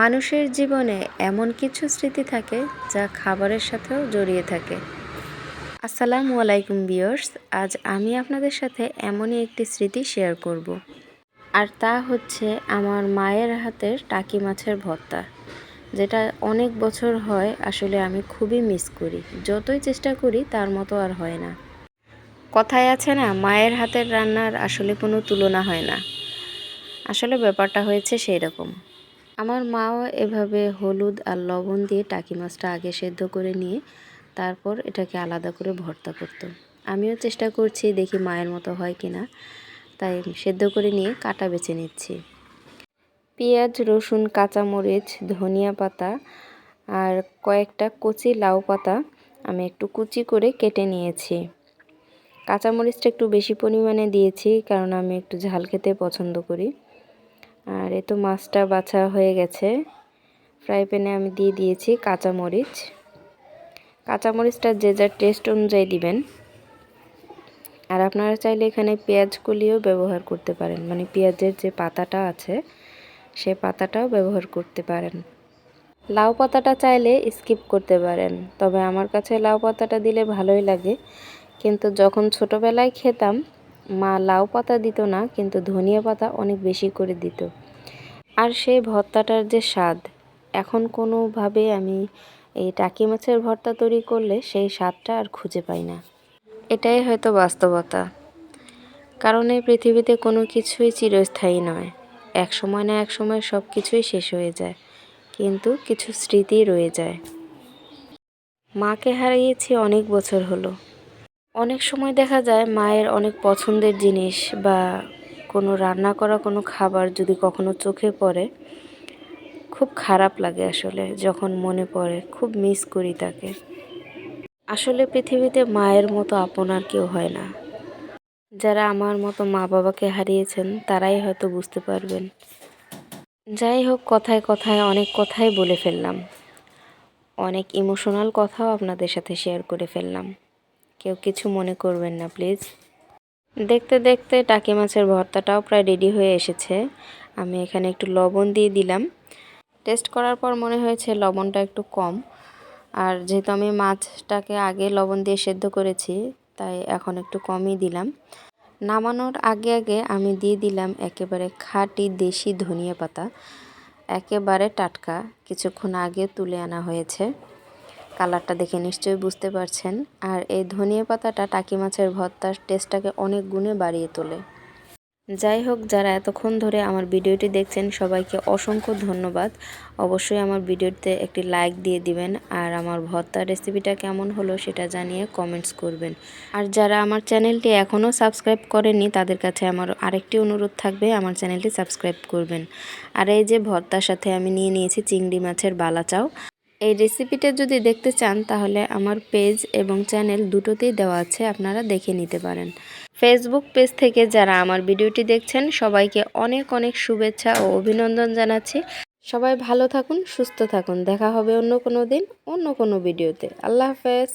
মানুষের জীবনে এমন কিছু স্মৃতি থাকে যা খাবারের সাথেও জড়িয়ে থাকে। আসসালামু আলাইকুম বিয়র্স আজ আমি আপনাদের সাথে এমনই একটি স্মৃতি শেয়ার করব। আর তা হচ্ছে আমার মায়ের হাতের টাকি মাছের ভর্তা, যেটা অনেক বছর হয় আসলে আমি খুবই মিস করি। যতই চেষ্টা করি, তার মতো আর হয় না। কথায় আছে না, মায়ের হাতের রান্নার আসলে কোনো তুলনা হয় না। আসলে ব্যাপারটা হয়েছে সেই রকম আমার মাও এভাবে হলুদ আর লবণ দিয়ে টাকি মাছটা আগে সেদ্ধ করে নিয়ে তারপর এটাকে আলাদা করে ভর্তা করত। আমিও চেষ্টা করছি দেখি মায়ের মতো হয় কি না। তাই সেদ্ধ করে নিয়ে কাটা বেছে নিচ্ছি। পেঁয়াজ, রসুন, কাঁচামরিচ, ধনিয়া পাতা আর কয়েকটা কচি লাউ পাতা আমি একটু কুচি করে কেটে নিয়েছি। কাঁচামরিচটা একটু বেশি পরিমাণে দিয়েছি কারণ আমি একটু ঝাল খেতে পছন্দ করি। আর এ তো মাছটা বাছা হয়ে গেছে। ফ্রাই প্যানে আমি দিয়ে দিয়েছি কাঁচামরিচ। কাঁচামরিচটা যে যার টেস্ট অনুযায়ী দিবেন। আর আপনারা চাইলে এখানে পেঁয়াজ কলিও ব্যবহার করতে পারেন। মানে পেঁয়াজের যে পাতাটা আছে, সে পাতাটাও ব্যবহার করতে পারেন। লাউ পাতাটা চাইলে স্কিপ করতে পারেন। তবে আমার কাছে লাউ পাতাটা দিলে ভালোই লাগে। কিন্তু যখন ছোটোবেলায় খেতাম মা লাউ পাতা দিত না, কিন্তু ধনিয়া পাতা অনেক বেশি করে দিত। আর সেই ভর্তাটার যে স্বাদ, এখন কোনোভাবে আমি এই টাকি মাছের ভর্তা তৈরি করলে সেই স্বাদটা আর খুঁজে পাই না। এটাই হয়তো বাস্তবতা। কারণ এই পৃথিবীতে কোনো কিছুই চিরস্থায়ী নয়। এক সময় না এক সময় সব কিছুই শেষ হয়ে যায়, কিন্তু কিছু স্মৃতি রয়ে যায়। মাকে হারিয়েছি অনেক বছর হলো। অনেক সময় দেখা যায় মায়ের অনেক পছন্দের জিনিস বা কোনো রান্না করা কোনো খাবার যদি কখনো চোখে পড়ে, খুব খারাপ লাগে আসলে যখন মনে পড়ে, খুব মিস করি তাকে। আসলে পৃথিবীতে মায়ের মতো আপন আর কেউ হয় না। যারা আমার মতো মা বাবাকে হারিয়েছেন, তারাই হয়তো বুঝতে পারবেন। যাই হোক, কথায় কথায় অনেক কথাই বলে ফেললাম। অনেক ইমোশনাল কথাও আপনাদের সাথে শেয়ার করে ফেললাম। কেউ কিছু মনে করবেন না, প্লিজ। দেখতে দেখতে টাকি মাছের ভর্তাটাও প্রায় রেডি হয়ে এসেছে। আমি এখানে একটু লবণ দিয়ে দিলাম। টেস্ট করার পর মনে হয়েছে লবণটা একটু কম। আর যেহেতু আমি মাছটাকে আগে লবণ দিয়ে সেদ্ধ করেছি, তাই এখন একটু কমই দিলাম। নামানোর আগে আগে আমি দিয়ে দিলাম একেবারে খাঁটি দেশি ধনিয়া পাতা। একেবারে টাটকা, কিছুক্ষণ আগে তুলে আনা হয়েছে। কালারটা দেখে নিশ্চয়ই বুঝতে পারছেন। আর এই ধনিয়া পাতাটা টাকি মাছের ভর্তার টেস্টটাকে অনেক গুণে বাড়িয়ে তোলে। যাই হোক, যারা এতক্ষণ ধরে আমার ভিডিওটি দেখছেন, সবাইকে অসংখ্য ধন্যবাদ। অবশ্যই আমার ভিডিওতে একটি লাইক দিয়ে দিবেন, আর আমার ভর্তার রেসিপিটা কেমন হলো সেটা জানিয়ে কমেন্টস করবেন। আর যারা আমার চ্যানেলটি এখনও সাবস্ক্রাইব করেনি তাদের কাছে আমার আরেকটি অনুরোধ থাকবে, আমার চ্যানেলটি সাবস্ক্রাইব করবেন। আর এই যে ভর্তার সাথে আমি নিয়ে নিয়েছি চিংড়ি মাছের বালাচাও। এই রেসিপিটা যদি দেখতে চান, তাহলে আমার পেজ এবং চ্যানেল দুটোতেই দেওয়া আছে, আপনারা দেখে নিতে পারেন। ফেসবুক পেজ থেকে যারা আমার ভিডিওটি দেখছেন, সবাইকে অনেক অনেক শুভেচ্ছা ও অভিনন্দন জানাচ্ছি। সবাই ভালো থাকুন, সুস্থ থাকুন। দেখা হবে অন্য কোনো দিন, অন্য কোনো ভিডিওতে। আল্লাহ হাফেজ।